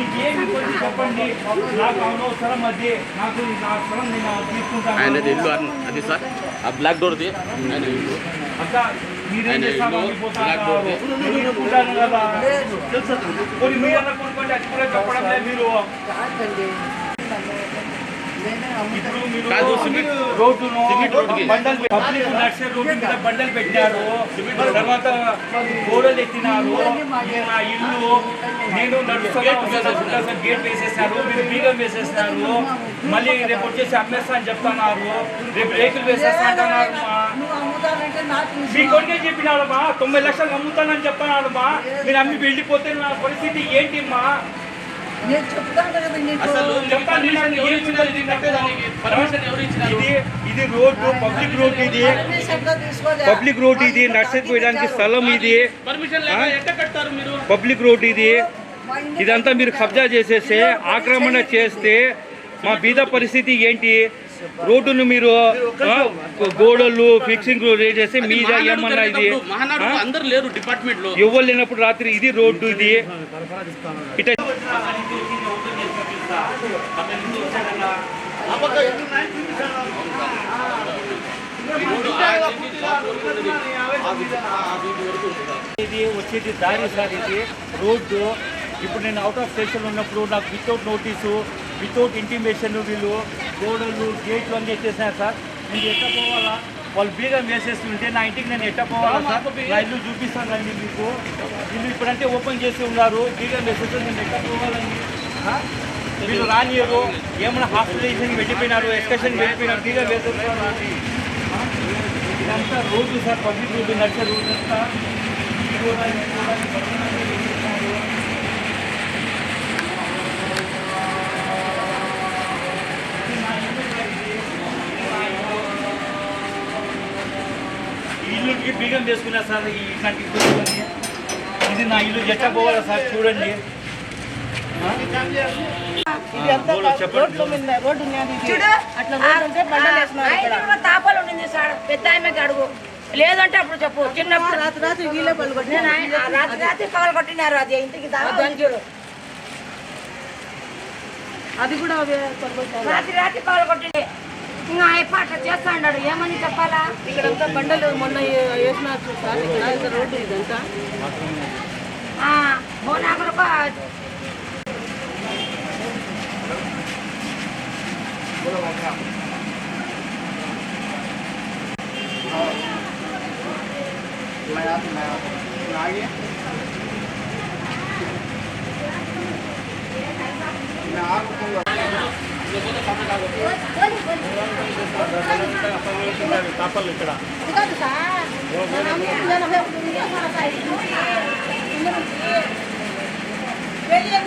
మీకు ఏమి ఇబ్బంది చెప్పండి? నాకు అనవసరం అది. నాకు నా అవసరం నేను ఆయనది తీసుకుంటాను. ఇల్లు అది సార్? ఆ బ్లాక్ డోర్ది. ఆయన ఇల్లు. అక్క మీరేం ఆయన ఇల్లు బ్లాక్ డోర్ది. నేను బండలు పెట్టారు. తర్వాత గోడలు ఎత్తినారు నా ఇల్లు నేను నడుస్తున్నా గేట్ వేసేసినారు మీరు బీగం వేసేసినారు మళ్ళీ రేపు వచ్చేసి అమ్మేస్తా అని చెప్తున్నారు. రేపు రేకులు వేసేస్తా అంటున్నారు మా. కొడుకే చెప్పినాడు మా తొంభై లక్షలు అమ్ముతానని చెప్తున్నాడు మా. మీరు అమ్మి వెళ్ళిపోతే నా పరిస్థితి ఏంటి మా? నేను చెప్తాను కదా నీకు. అసలు ఇది ఇది ఇది రోడ్డు పబ్లిక్ రోడ్ ఇది. పబ్లిక్ రోడ్ ఇది నర్సరీ పోయడానికి స్థలం ఇది. పర్మిషన్ లేక ఎట్ట కట్టారు మీరు? పబ్లిక్ రోడ్ ఇది. ఇదంతా మీరు కబ్జా చేసేస్తే ఆక్రమణ చేస్తే మా బీద పరిస్థితి ఏంటి? రోడ్డును మీరు గోడలు ఫిక్సింగ్ చేస్తే మీద ఏమన్నా ఇది మహానాడు ఆ? అందరు లేరు డిపార్ట్మెంట్లో ఎవరు లేనప్పుడు రాత్రి ఇది రోడ్డు ఇది ఇట ఇది వచ్చేది దారి సార్ ఇది రోడ్డు ఇప్పుడు నేను అవుట్ ఆఫ్ స్టేషన్ ఉన్నప్పుడు నాకు వితౌట్ నోటీసు వితౌట్ ఇంటిమేషన్ వీళ్ళు గోడలు గేట్లు అన్నీ ఎత్తేసారు సార్. నేను ఎట్ట పోవాలా? వాళ్ళు బీగం వేసేస్తుంటే నా ఇంటికి నేను ఎట్ట పోవాలా సార్? నా ఇల్లు చూపిస్తాను రండి మీకు. ఇల్లు ఇప్పుడంటే ఓపెన్ చేసి ఉన్నారు. బీగం వేసేస్తే నేను ఎట్ట పోవాలండి? వీళ్ళు రానియరు ఏమైనా హాస్పిటలైజేషన్ వెళ్ళిపోయినారు ఎక్స్కర్షన్ వెళ్ళిపోయినారు బీగం వేసేస్తున్నారు? ఇదంతా రోడ్డు సార్ పబ్లిక్ రోడ్డు నడిచే రోడ్డు అంతా ఈ రోడ్డు, ఈ రోడ్డు, ఈ రోడ్డు అంతా వేసేస్తున్నారు. ఈ ఇల్లుకి బీగం చేసుకున్నా సార్ ఈ ఇట్లాంటి. ఇది నా ఇల్లు ఎట్ట పోవాలా సార్ చూడండి. తాపాలు ఉండింది సార్. పెద్ద ఆమెకి అడుగు. లేదంటే అప్పుడు చెప్పు. చిన్నప్పుడు రాత్రి రాత్రి వీళ్ళే పళ్ళు ఆ రాత్రి రాత్రి పగలు కొట్టినారు అది ఇంటికి దాకా చూడు. అది కూడా. రాత్రి రాత్రి పగలు కొట్టింది. ఇంకా అయిపో అట్లా చేస్తా అన్నాడు ఏమని చెప్పాలా? ఇక్కడంతా బండలు మొన్న వేసినారు చూసారు? ఇక్కడ రోడ్డు ఇదంతా. పా- కాదు సార్ నేను అమ్ముతున్నాను అవి ఒకటి ఉంది, మన సైడ్ నుంచి. కింద నుంచి. వెళ్ళి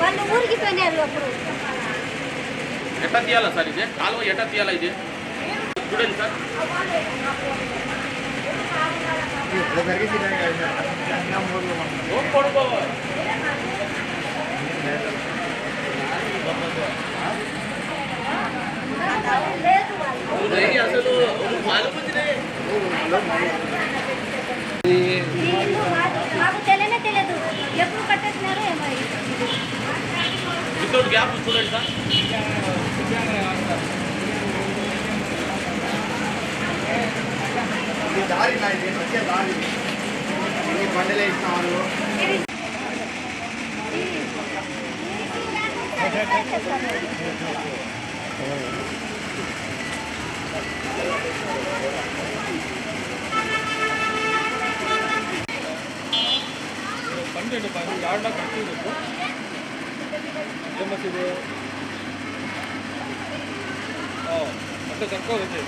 వాళ్ళు ఊరికి పోయినారు అప్పుడు ఎట్ట తీయాలా సార్ ఇది కాలువ ఎట్ట తీయాలా ఇది చూడండి సార్ ఓ పడుకో. ఇది అసలు పాలు పుచ్చినాయి. ఈ ఇల్లు మాకు- మాకు తెలియనే తెలియదు ఎప్పుడు కట్టేసినారో ఏమో ఇది. వితౌట్ గ్యాప్ చూడండి సార్ ఇది దారి பன்னெண்டு பதினஞ்சு ஆடெலாம் கட்டி இருக்கும் என்ன மசூது ஓ மற்ற சர்க்கோ வச்சு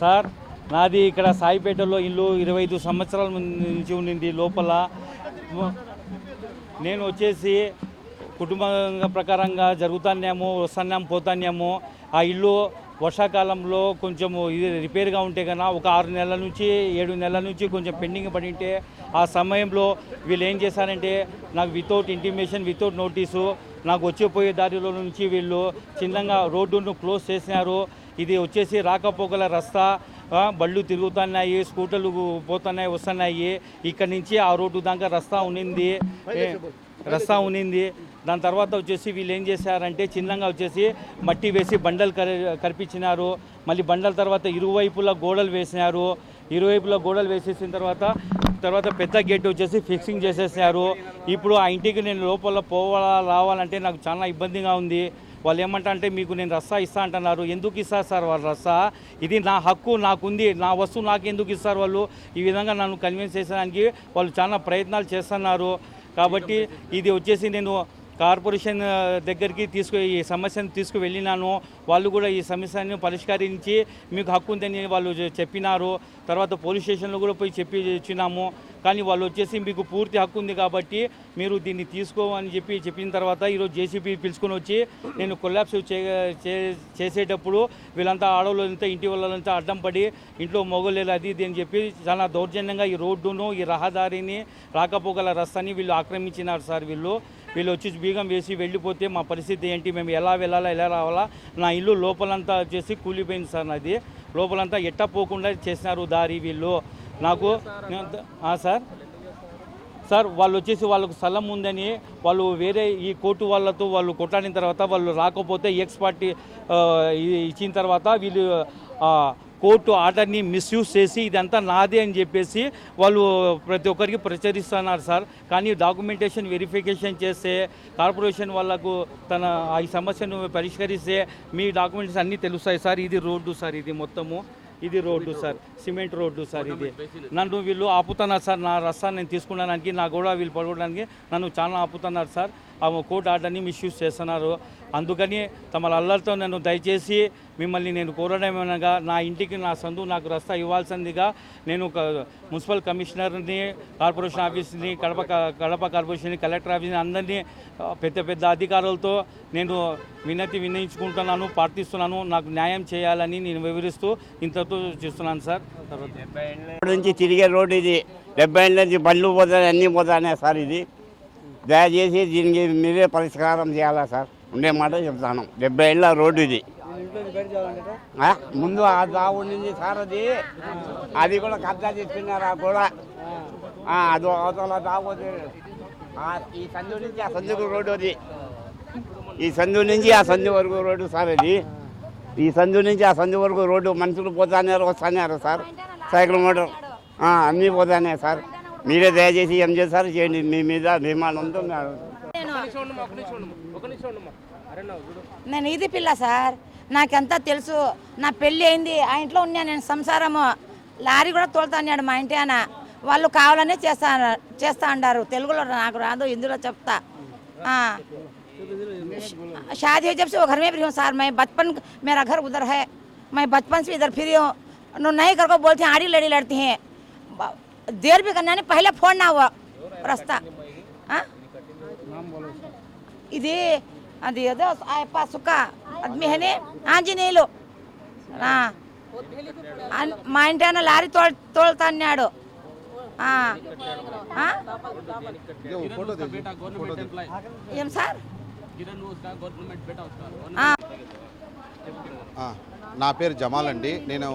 సార్. నాది ఇక్కడ సాయిపేటలో ఇల్లు ఇరవై ఐదు సంవత్సరాల నుంచి ఉండింది. లోపల నేను వచ్చేసి కుటుంబ ప్రకారంగా జరుగుతానేమో వస్తానేమో పోతానేమో ఆ ఇల్లు వర్షాకాలంలో కొంచెం ఇది రిపేర్గా ఉంటే కన్నా ఒక ఆరు నెలల నుంచి ఏడు నెలల నుంచి కొంచెం పెండింగ్ పడి ఉంటే ఆ సమయంలో వీళ్ళు ఏం చేశారంటే నాకు వితౌట్ ఇంటిమేషన్ వితౌట్ నోటీసు నాకు వచ్చిపోయే దారిలో నుంచి వీళ్ళు చిన్నగా రోడ్డును క్లోజ్ చేసినారు. ఇది వచ్చేసి రాకపోకల రస్తా బళ్ళు తిరుగుతున్నాయి స్కూటర్లు పోతున్నాయి వస్తున్నాయి. ఇక్కడ నుంచి ఆ రోడ్డు దాకా రస్తా ఉన్నింది రస్తా ఉన్నింది దాని తర్వాత వచ్చేసి వీళ్ళు ఏం చేశారంటే చిన్నగా వచ్చేసి మట్టి వేసి బండలు కరి కరిపించినారు. మళ్ళీ బండల తర్వాత ఇరువైపులా గోడలు వేసినారు. ఇరువైపులా గోడలు వేసేసిన తర్వాత తర్వాత పెద్ద గేట్ వచ్చేసి ఫిక్సింగ్ చేసేసినారు. ఇప్పుడు ఆ ఇంటికి నేను లోపల పోవాలా రావాలంటే నాకు చాలా ఇబ్బందిగా ఉంది. వాళ్ళు ఏమంటా అంటే మీకు నేను రస్సా ఇస్తా అంటున్నారు. ఎందుకు ఇస్తారు సార్ వాళ్ళు రస్సా? ఇది నా హక్కు నాకుంది నా వస్తువు నాకు ఎందుకు ఇస్తారు వాళ్ళు? ఈ విధంగా నన్ను కన్విన్స్ చేసడానికి వాళ్ళు చాలా ప్రయత్నాలు చేస్తున్నారు. కాబట్టి ఇది వచ్చేసి నేను కార్పొరేషన్ దగ్గరికి తీసుకు ఈ సమస్యను తీసుకువెళ్ళినాను. వాళ్ళు కూడా ఈ సమస్యను పరిష్కరించి మీకు హక్కు ఉందని వాళ్ళు చెప్పినారు. తర్వాత పోలీస్ స్టేషన్లో కూడా పోయి చెప్పి ఇచ్చినాము కానీ వాళ్ళు వచ్చేసి మీకు పూర్తి హక్కు ఉంది కాబట్టి మీరు దీన్ని తీసుకోమని చెప్పి చెప్పిన తర్వాత ఈరోజు జేసీబీ పిలుచుకొని వచ్చి నేను కొల్లాప్స్ చే చే- చేసేటప్పుడు వీళ్ళంతా ఆడవాళ్ళంతా ఇంటి వాళ్ళంతా అడ్డం పడి ఇంట్లో మొగలేదు అది ఇది అని చెప్పి చాలా దౌర్జన్యంగా ఈ రోడ్డును ఈ రహదారిని రాకపోకల రస్తాని వీళ్ళు ఆక్రమించినారు సార్ వీళ్ళు. వీళ్ళు వచ్చి బీగం వేసి వెళ్ళిపోతే మా పరిస్థితి ఏంటి? మేము ఎలా వెళ్ళాలా ఎలా రావాలా? నా ఇల్లు లోపలంతా వచ్చేసి కూలిపోయింది సార్ నాది. లోపలంతా ఎట్టపోకుండా చేసినారు దారి వీళ్ళు. నాకు సార్? సార్ వాళ్ళు వచ్చేసి వాళ్ళకు స్థలం ఉందని వాళ్ళు వేరే ఈ కోర్టు వాళ్ళతో వాళ్ళు కొట్లాడిన తర్వాత వాళ్ళు రాకపోతే ఎక్స్ పార్టీ ఇచ్చిన తర్వాత వీళ్ళు కోర్టు ఆర్డర్ని మిస్యూజ్ చేసి ఇదంతా నాదే అని చెప్పేసి వాళ్ళు ప్రతి ఒక్కరికి ప్రచురిస్తున్నారు సార్. కానీ డాక్యుమెంటేషన్ వెరిఫికేషన్ చేస్తే కార్పొరేషన్ వాళ్ళకు తన ఈ సమస్యను పరిష్కరిస్తే మీ డాక్యుమెంట్స్ అన్నీ తెలుస్తాయి సార్. ఇది రోడ్డు సార్ ఇది మొత్తము. ఇది road sir cement road sir ఇది. నన్ను వీళ్ళు ఆపుతున్నారు సార్ నా రస్తాన్ని నేను తీసుకున్నానికి నా కూడా వీళ్ళు పడుకోవడానికి నన్ను చాలా ఆపుతున్నారు సార్. ఆ కోర్టు ఆర్డర్ని మిస్యూజ్ చేస్తున్నారు. అందుకని తమ అల్లరితో నన్ను దయచేసి మిమ్మల్ని నేను కోరడం ఏమనగా నా ఇంటికి నా సందు నాకు రస్తా ఇవ్వాల్సిందిగా నేను ఒక మున్సిపల్ కమిషనర్ని కార్పొరేషన్ ఆఫీస్ని కడప కడప కార్పొరేషన్ కలెక్టర్ ఆఫీస్ని అందరినీ పెద్ద పెద్ద అధికారులతో నేను వినతి వినయించుకుంటున్నాను ప్రార్థిస్తున్నాను. నాకు న్యాయం చేయాలని నేను వివరిస్తూ ఇంతతో చేస్తున్నాను సార్. తర్వాత నుంచి తిరిగే రోడ్డు ఇది. డెబ్బై ఏళ్ళ నుంచి బండ్లు పోతాయి అన్నీ పోతానే సార్ ఇది. దయచేసి దీనికి మీరే పరిష్కారం చేయాలా సార్? ఉండే మాట చెప్తాను. డెబ్బై ఏళ్ళ రోడ్డు ఇది. ముందు ఆ దావు ఉండింది సార్ అది. అది కూడా కబ్జా చేసుకున్నారు ఆ కూడా అది అవతల దావు ఈ సందు నుంచి ఆ సందుకు రోడ్డు అది. ఈ సందు నుంచి ఆ సందు వరకు రోడ్డు సార్ అది. ఈ సందు నుంచి ఆ సందు వరకు రోడ్డు మనుషులు పోతాన్నారు వస్తున్నారు సార్. Cycle motor. అన్నీ పోతానే సార్. మీరే దయచేసి ఏం చేస్తారు చేయండి మీ మీద అభిమానంతో మేము నేను ఇది పిల్ల సార్ నాకెంత తెలుసు నా పెళ్ళి అయింది ఆ ఇంట్లో ఉన్నా నేను సంసారము లారీ కూడా తోలుతాన్నాడు మా ఇంటి ఆయన వాళ్ళు కావాలనే చేస్తా చేస్తా అన్నారు తెలుగులో నాకు రాదు హిందీలో చెప్తా ఆ. शादी है जब से वो घर में भी हूँ सर मैं बचपन मेरा घर उधर है मैं बचपन से इधर फिरी हूँ नो नहीं कर को बोलती हैं आड़ी लड़ी लड़ती हैं ब- देर भी करना नहीं पहले फोन ना हुआ रास्ता हाँ ఇది అది ఏదో ఆయప్ప సుక్క అద్మి హని ఆంజనేయులు ఆ. అన్- మా ఇంటి ఆయన లారీ తోల్ తోలుతా అన్నాడు ఆ. ఆ? ఏం సార్ ఆ. ఆ, నా పేరు జమాల్ అండి. నేను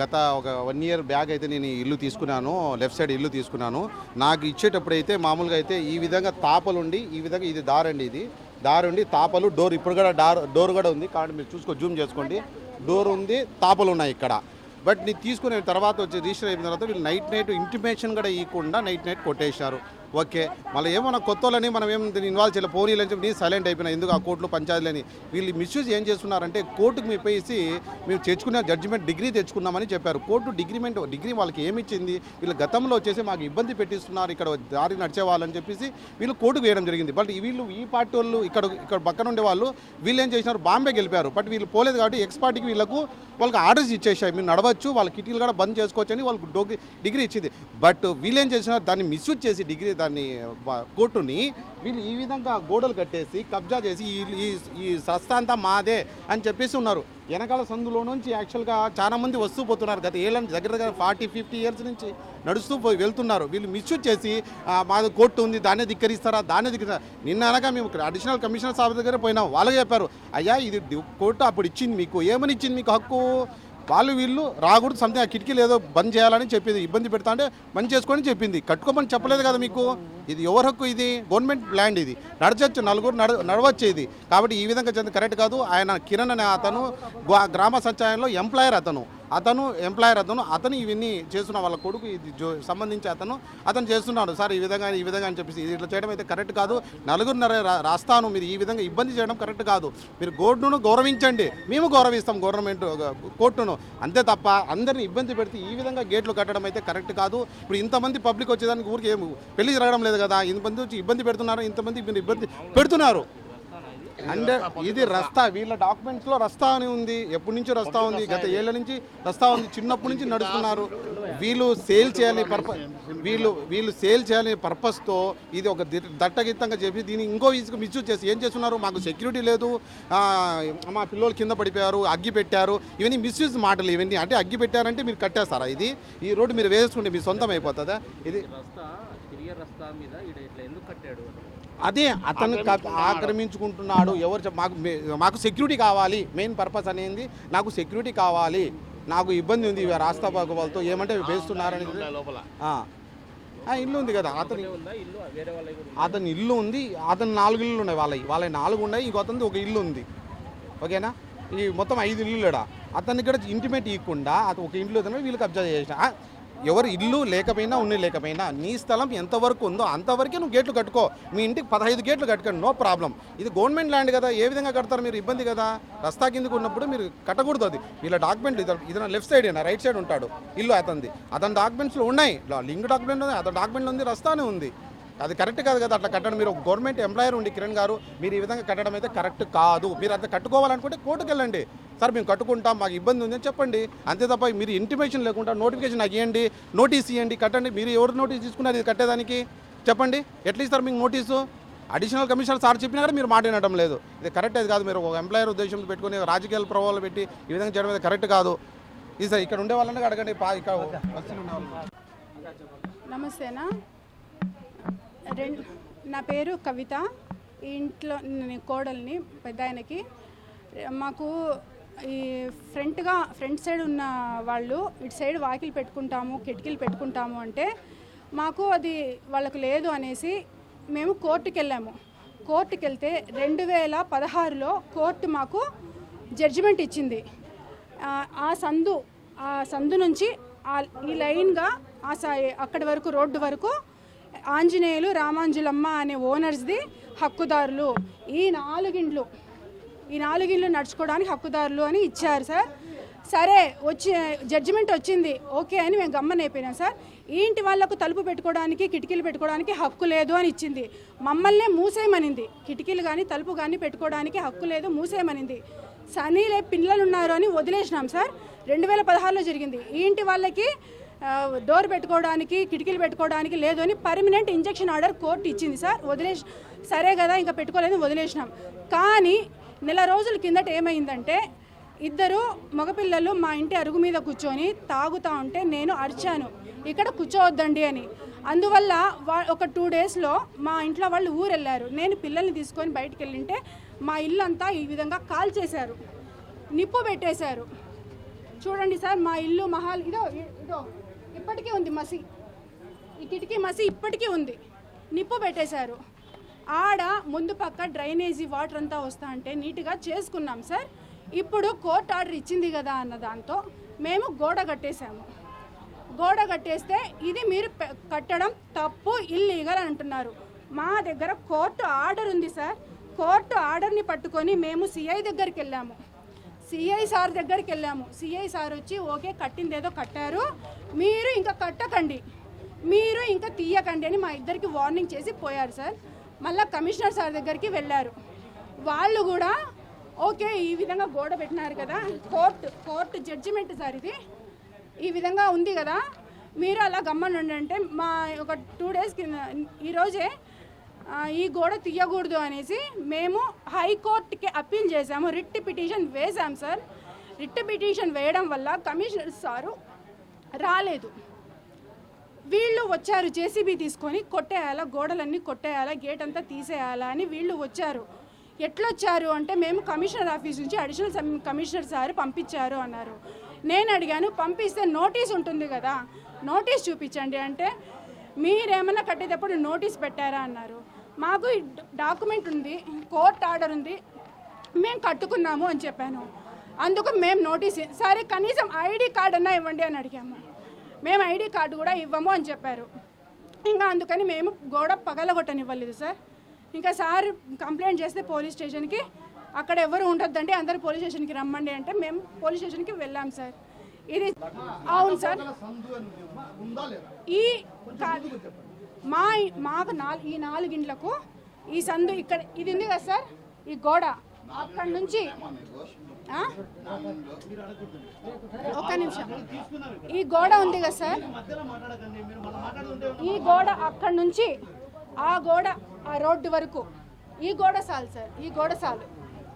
గత ఒక వన్ ఇయర్ బ్యాగ్ అయితే నేను ఇల్లు తీసుకున్నాను లెఫ్ట్ సైడ్ ఇల్లు తీసుకున్నాను. నాకు ఇచ్చేటప్పుడు అయితే మామూలుగా అయితే ఈ విధంగా తాపలు ఉండి ఈ విధంగా ఇది దారండి ఇది. దారి ఉండి తాపలు డోర్ ఇప్పుడు కూడా డార్ డోర్ కూడా ఉంది. కాబట్టి మీరు చూసుకో జూమ్ చేసుకోండి. డోర్ ఉంది తాపలు ఉన్నాయి ఇక్కడ. బట్ నేను తీసుకునే తర్వాత వచ్చి రిజిస్టర్ అయిన తర్వాత వీళ్ళు నైట్ నైట్ ఇంటిమేషన్ కూడా ఇవ్వకుండా నైట్ నైట్ కొట్టేశారు. ఓకే. మళ్ళీ ఏమన్నా కొత్త వాళ్ళని మనం ఏం ఇన్వాల్వ్ చేయాలి. పోనీలని చెప్పి సైలెంట్ అయిపోయినా. ఎందుకు ఆ కోర్టులో పంచాయతీలని వీళ్ళు మిస్యూజ్ ఏం చేస్తున్నారంటే కోర్టుకు మీ పేసి మేము తెచ్చుకున్న జడ్జిమెంట్ డిగ్రీ తెచ్చుకున్నామని చెప్పారు. కోర్టు డిగ్రీమెంట్ డిగ్రీ వాళ్ళకి ఏమి ఇచ్చింది? వీళ్ళు గతంలో వచ్చేసి మాకు ఇబ్బంది పెట్టిస్తున్నారు. ఇక్కడ దారి నడిచే వాళ్ళని చెప్పేసి వీళ్ళు కోర్టుకు వేయడం జరిగింది. బట్ వీళ్ళు ఈ పార్టీ వాళ్ళు ఇక్కడ ఇక్కడ పక్కన ఉండే వాళ్ళు వీళ్ళు ఏం చేసినారు? బాంబే గెలిపారు. బట్ వీళ్ళు పోలేదు కాబట్టి ఎక్స్ పార్టీకి వీళ్ళకు వాళ్ళకి ఆర్డర్స్ ఇచ్చేసాయి. మీరు నడవచ్చు. వాళ్ళ కిటీలు కూడా బంద్ చేసుకోవచ్చు అని వాళ్ళకి డిగ్రీ ఇచ్చింది. బట్ వీళ్ళు ఏం చేసినారు? దాన్ని మిస్యూజ్ చేసి డిగ్రీ దాన్ని కోర్టుని వీళ్ళు ఈ విధంగా గోడలు కట్టేసి కబ్జా చేసి ఈ- ఈ సస్తా అంతా మాదే అని చెప్పేసి ఉన్నారు. వెనకాల సందులో నుంచి యాక్చువల్గా చాలామంది వస్తూ పోతున్నారు. గత ఏళ్ళ దగ్గర దగ్గర ఫార్టీ ఫిఫ్టీ ఇయర్స్ నుంచి నడుస్తూ పోయి వెళ్తున్నారు. వీళ్ళు మిస్యూజ్ చేసి మాది కోర్టు ఉంది దాన్నే ధిక్కరిస్తారా దాన్నే ధిక్కరిస్తారా? నిన్న అనగా మేము అడిషనల్ కమిషనర్ సాబ్ దగ్గర పోయినాం. వాళ్ళకి చెప్పారు అయ్యా ఇది కోర్టు అప్పుడు ఇచ్చింది మీకు ఏమని ఇచ్చింది మీకు హక్కు? వాళ్ళు వీళ్ళు రాకూడదు సంథింగ్ ఆ కిటికీలు ఏదో బంద్ చేయాలని చెప్పింది ఇబ్బంది పెడతా అంటే బంద్ చేసుకొని చెప్పింది. కట్టుకోమని చెప్పలేదు కదా మీకు? ఇది ఎవరి హక్కు ఇది? గవర్నమెంట్ ల్యాండ్ ఇది. నడచచ్చు నలుగురు నడ నడవచ్చు ఇది. కాబట్టి ఈ విధంగా చెంది కరెక్ట్ కాదు. ఆయన కిరణ్ అనే అతను గ్రామ సంచాలయంలో ఎంప్లాయర్ అతను. అతను ఎంప్లాయర్ అతను. అతను ఇవన్నీ చేస్తున్న వాళ్ళ కొడుకు ఇది సంబంధించి అతను. అతను చేస్తున్నాడు. సార్ ఈ విధంగా ఈ విధంగా అని చెప్పేసి ఇట్లా చేయడం అయితే కరెక్ట్ కాదు. నలుగురున్నర రా- రాస్తాను. మీరు ఈ విధంగా ఇబ్బంది చేయడం కరెక్ట్ కాదు. మీరు కోర్టును గౌరవించండి. మేము గౌరవిస్తాం గవర్నమెంట్ కోర్టును. అంతే తప్ప అందరిని ఇబ్బంది పెడితే ఈ విధంగా గేట్లు కట్టడం అయితే కరెక్ట్ కాదు. ఇప్పుడు ఇంతమంది పబ్లిక్ వచ్చేదానికి ఊరికి ఏం పెళ్ళి జరగడం లేదు. కదా ఇంతమంది వచ్చి ఇబ్బంది పెడుతున్నారు ఇంతమంది మీరు ఇబ్బంది పెడుతున్నారు. అంటే ఇది రస్తా వీళ్ళ డాక్యుమెంట్స్లో రస్తా అని ఉంది. ఎప్పటి నుంచి రస్తా ఉంది. గత ఏళ్ళ నుంచి రస్తా ఉంది. చిన్నప్పటి నుంచి నడుస్తున్నారు. వీళ్ళు సేల్ చేయాలని పర్పస్ వీళ్ళు వీళ్ళు సేల్ చేయాలని పర్పస్తో తో ఇది ఒక దట్టగిత్తంగా చెప్పి దీన్ని ఇంకో మిస్యూజ్ చేసి ఏం చేస్తున్నారు? మాకు సెక్యూరిటీ లేదు. మా పిల్లలు కింద పడిపోయారు అగ్గి పెట్టారు. ఇవన్నీ మిస్యూజ్ మాటలు ఇవన్నీ. అంటే అగ్గి పెట్టారంటే మీరు కట్టేస్తారా ఇది? ఈ రోడ్డు మీరు వేసుకుంటే మీ సొంతం అయిపోతుందా? ఇది రస్తా తిరిగే రస్తా మీద ఈడ ఇట్లా ఎందుకు కట్టాడు అదే అతను ఆక్రమించుకుంటున్నాడు. ఎవరు చెప్- మాకు మాకు సెక్యూరిటీ కావాలి. మెయిన్ పర్పస్ అనేది నాకు సెక్యూరిటీ కావాలి. నాకు ఇబ్బంది ఉంది ఇవి రాస్తా బాగు వాళ్ళతో ఏమంటే వేస్తున్నారని ఇల్లు ఉంది కదా. అతని ఉందా? ఇల్లు? వేరే వాళ్ళకి కూడా అతని ఇల్లు ఉంది. అతని నాలుగు ఇల్లు ఉన్నాయి వాళ్ళవి వాళ్ళ నాలుగు ఉన్నాయి. ఇంకో అతనిది ఒక ఇల్లు ఉంది. ఓకేనా? ఈ మొత్తం ఐదు ఇల్లుడా అతనికి కూడా ఇంటిమేట్ ఇవ్వకుండా అతను ఒక ఇంట్లో వీళ్ళు కబ్జా చేసిన. ఎవరు ఇల్లు లేకపోయినా ఉన్ని లేకపోయినా నీ స్థలం ఎంతవరకు ఉందో అంతవరకే నువ్వు గేట్లు కట్టుకో. మీ ఇంటికి పదహైదు గేట్లు కట్టుకోండి నో ప్రాబ్లం. ఇది గవర్నమెంట్ ల్యాండ్ కదా ఏ విధంగా కడతారు మీరు? ఇబ్బంది కదా. రస్తా కిందకు ఉన్నప్పుడు మీరు కట్టకూడదు అది. వీళ్ళ డాక్యుమెంట్ ఇది లెఫ్ట్ సైడ్ రైట్ సైడ్ ఉంటాడు ఇల్లు అతనిది. అతని డాక్యుమెంట్స్లో ఉన్నాయి. లింక్ డాక్యుమెంట్ ఉంది అతని డాక్యుమెంట్ ఉంది రస్తానే ఉంది. అది కరెక్ట్ కాదు కదా అట్లా కట్టడం. మీరు గవర్నమెంట్ ఎంప్లాయర్ ఉండి కిరణ్ గారు మీరు ఈ విధంగా కట్టడం అయితే కరెక్ట్ కాదు. మీరు అంత కట్టుకోవాలనుకుంటే కోర్టుకు వెళ్ళండి సార్ మేము కట్టుకుంటాం మాకు ఇబ్బంది ఉందని చెప్పండి. అంతే తప్ప మీరు ఇంటిమేషన్ లేకుండా నోటిఫికేషన్ నాకు ఇవ్వండి నోటీస్ ఇవ్వండి కట్టండి. మీరు ఎవరు నోటీస్ తీసుకున్నారు ఇది కట్టేదానికి? చెప్పండి. ఎట్లా ఇస్తారు మీకు నోటీసు అడిషనల్ కమిషనర్ సార్ చెప్పినా కూడా మీరు మాట వినడం లేదు. ఇది కరెక్ట్ అది కాదు. మీరు ఒక ఎంప్లాయర్ ఉద్దేశంతో పెట్టుకుని రాజకీయాల ప్రభావాలు పెట్టి ఈ విధంగా చేయడం అయితే కరెక్ట్ కాదు. ఇది సార్ ఇక్కడ ఉండే వాళ్ళని అడగండి. పా- ఇక్కడ. నమస్తేనా? రెండు నా పేరు కవిత. ఇంట్లో కోడల్ని పెద్ద ఆయనకి. మాకు ఈ ఫ్రంట్గా ఫ్రంట్ సైడ్ ఉన్న వాళ్ళు ఇటు సైడ్ వాకిలు పెట్టుకుంటాము కిటికీలు పెట్టుకుంటాము అంటే మాకు అది వాళ్ళకు లేదు అనేసి మేము కోర్టుకి వెళ్ళాము కోర్టుకి వెళ్తే రెండు వేల పదహారులో కోర్టు మాకు జడ్జిమెంట్ ఇచ్చింది. ఆ, సందు ఆ సందు నుంచి ఈ లైన్గా ఆ సై అక్కడి వరకు రోడ్డు వరకు ఆంజనేయులు రామాంజులమ్మ అనే ఓనర్స్ది హక్కుదారులు. ఈ నాలుగిండ్లు ఈ నాలుగిండ్లు నడుచుకోవడానికి హక్కుదారులు అని ఇచ్చారు సార్. సరే వచ్చి జడ్జిమెంట్ వచ్చింది. ఓకే అని మేము గమ్మనైపోయినాం సార్. ఇంటి వాళ్ళకు తలుపు పెట్టుకోవడానికి కిటికీలు పెట్టుకోవడానికి హక్కు లేదు అని ఇచ్చింది. మమ్మల్నే మూసేయమనింది. కిటికీలు కానీ తలుపు కానీ పెట్టుకోవడానికి హక్కు లేదు మూసేయమనింది. సనీలే పిల్లలు ఉన్నారు అని వదిలేసినాం సార్. రెండు వేల పదహారులో జరిగింది. ఈ ఇంటి వాళ్ళకి డోర్ పెట్టుకోవడానికి కిటికీలు పెట్టుకోవడానికి లేదు అని పర్మనెంట్ ఇంజక్షన్ ఆర్డర్ కోర్టు ఇచ్చింది సార్. వదిలేసి సరే కదా ఇంకా పెట్టుకోలేదు వదిలేసినాం. కానీ నెల రోజుల కిందట ఏమైందంటే ఇద్దరు మగపిల్లలు మా ఇంటి అరుగు మీద కూర్చొని తాగుతా ఉంటే నేను అరిచాను. ఇక్కడ కూర్చోవద్దండి అని. అందువల్ల వా ఒక టూ డేస్లో మా ఇంట్లో వాళ్ళు ఊరెళ్ళారు. నేను పిల్లల్ని తీసుకొని బయటికి వెళ్ళింటే మా ఇల్లు అంతా ఈ విధంగా కాల్ చేశారు. నిప్పు పెట్టేశారు. చూడండి సార్ మా ఇల్లు మహాల్ ఇదో ఇదో ఇప్పటికీ ఉంది మసి. ఈ కిటికీ మసి ఇప్పటికీ ఉంది. నిప్పు పెట్టేశారు. ఆడ ముందు పక్క డ్రైనేజీ వాటర్ అంతా వస్తా అంటే నీట్గా చేసుకున్నాం సార్. ఇప్పుడు కోర్ట్ ఆర్డర్ ఇచ్చింది కదా అన్న దాంతో మేము గోడ కట్టేశాము. గోడ కట్టేస్తే ఇది మీరు పె- కట్టడం తప్పు ఇల్లీగల్ అంటున్నారు. మా దగ్గర కోర్టు ఆర్డర్ ఉంది సార్. కోర్టు ఆర్డర్ని పట్టుకొని మేము సిఐ దగ్గరికి వెళ్ళాము. సిఐ సార్ దగ్గరికి వెళ్ళాము. సిఐ సార్ వచ్చి ఓకే కట్టింది ఏదో కట్టారు. మీరు ఇంకా కట్టకండి. మీరు ఇంకా తీయకండి అని మా ఇద్దరికి వార్నింగ్ చేసి పోయారు సార్. మళ్ళీ కమిషనర్ సార్ దగ్గరికి వెళ్ళారు. వాళ్ళు కూడా ఓకే ఈ విధంగా గోడ పెట్టినారు కదా కోర్టు కోర్టు జడ్జిమెంట్ సార్ ఇది. ఈ విధంగా ఉంది కదా మీరు అలా గమ్మనండి అంటే మా ఒక టూ డేస్ కింద ఈరోజే ఈ గోడ తీయకూడదు అనేసి మేము హైకోర్టుకి అప్పీల్ చేశాము. రిట్ పిటిషన్ వేశాం సార్. రిట్ పిటిషన్ వేయడం వల్ల కమిషనర్ సారు రాలేదు. వీళ్ళు వచ్చారు జేసీబీ తీసుకొని కొట్టేయాలా గోడలన్నీ కొట్టేయాలా గేట్ అంతా తీసేయాలా అని వీళ్ళు వచ్చారు. ఎట్లొచ్చారు అంటే మేము కమిషనర్ ఆఫీస్ నుంచి అడిషనల్ కమిషనర్ సార్ పంపించారు అన్నారు. నేను అడిగాను పంపిస్తే నోటీస్ ఉంటుంది కదా నోటీస్ చూపించండి అంటే మీరేమన్నా కట్టేటప్పుడు నోటీస్ పెట్టారా అన్నారు. మాకు డాక్యుమెంట్ ఉంది కోర్ట్ ఆర్డర్ ఉంది మేము కట్టుకున్నాము అని చెప్పాను. అందుకు మేము నోటీస్ సరే కనీసం ఐడి కార్డ్ అన్నా ఇవ్వండి అని అడిగాము. మేము ఐడి కార్డు కూడా ఇవ్వము అని చెప్పారు. ఇంకా అందుకని మేము గోడ పగలగొట్టనివ్వలేదు సార్. ఇంకా సార్ కంప్లైంట్ చేస్తే పోలీస్ స్టేషన్కి అక్కడ ఎవరు ఉండొద్దండి అందరు పోలీస్ స్టేషన్కి రమ్మండి అంటే మేము పోలీస్ స్టేషన్కి వెళ్ళాం సార్. ఇది అవును సార్. ఈ మా మాకు నాలుగు ఈ నాలుగిండ్లకు ఈ సందు ఇక్కడ ఇది ఉంది కదా సార్? ఈ గోడ. అక్కడ నుంచి ఒక్క నిమిషం. ఈ గోడ ఉంది కదా సార్? ఈ గోడ అక్కడ నుంచి ఆ గోడ ఆ రోడ్డు వరకు. ఈ గోడ సాలు సార్ ఈ గోడ సాలు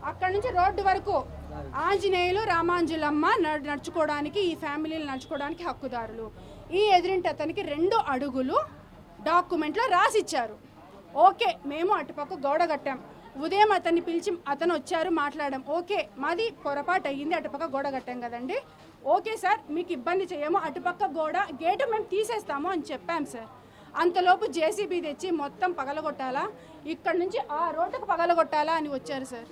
అక్కడ నుంచి రోడ్డు వరకు ఆంజనేయులు రామాంజులమ్మ నడు- నడుచుకోవడానికి ఈ ఫ్యామిలీలు నడుచుకోవడానికి హక్కుదారులు. ఈ ఎదురింటి అతనికి రెండు అడుగులు డాక్యుమెంట్లో రాసిచ్చారు. ఓకే మేము అటుపక్క గోడ కట్టాం. ఉదయం అతన్ని పిలిచి అతను వచ్చారు మాట్లాడడం. ఓకే మాది పొరపాటు అయ్యింది అటుపక్క గోడ కట్టాం కదండి. ఓకే సార్ మీకు ఇబ్బంది చేయము అటుపక్క గోడ గేటు మేము తీసేస్తాము అని చెప్పాం సార్. అంతలోపు జేసీబీ తెచ్చి మొత్తం పగలగొట్టాలా? ఇక్కడ నుంచి ఆ రోడ్డుకు పగలగొట్టాలా అని వచ్చారు సార్.